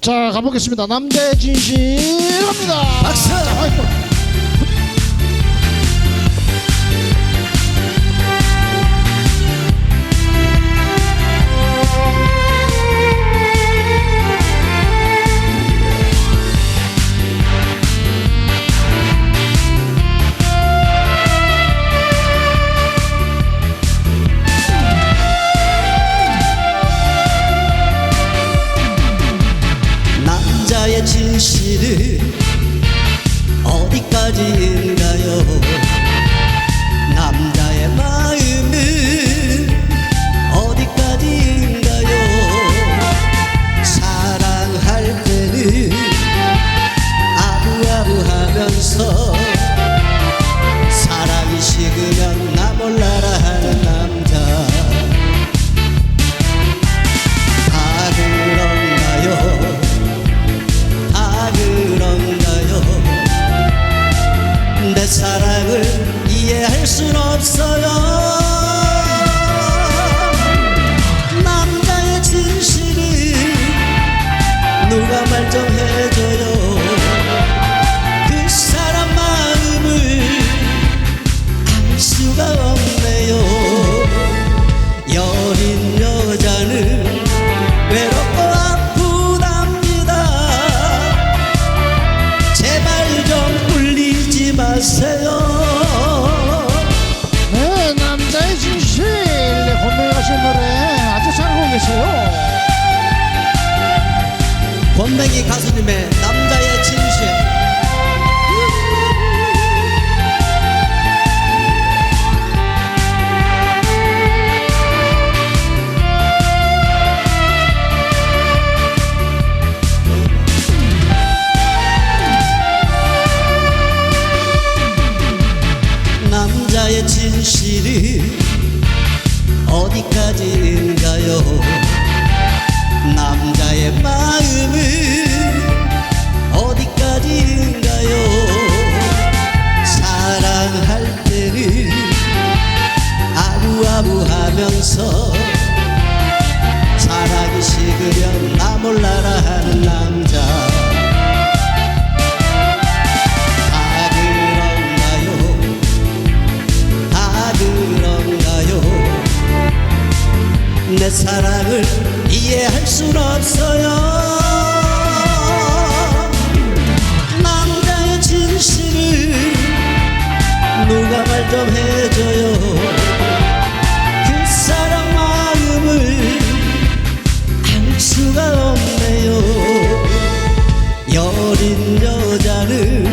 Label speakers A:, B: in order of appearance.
A: 자 가보겠습니다. 남대 진실합니다.
B: 박수.
A: 자,
B: 길은 어디까지인가요?
A: Her sırap sarar
B: 권뱅이 가수님의 남자의 진심. 남자의 진실이 어디까지인가요? 남자 나의 마음은 어디까지인가요? 사랑할 때는 아부아부 하면서 순 없어요. 남자의 진실을 누가 말 좀 해줘요. 그 사람 마음을 알 수가 없네요. 여린 여자를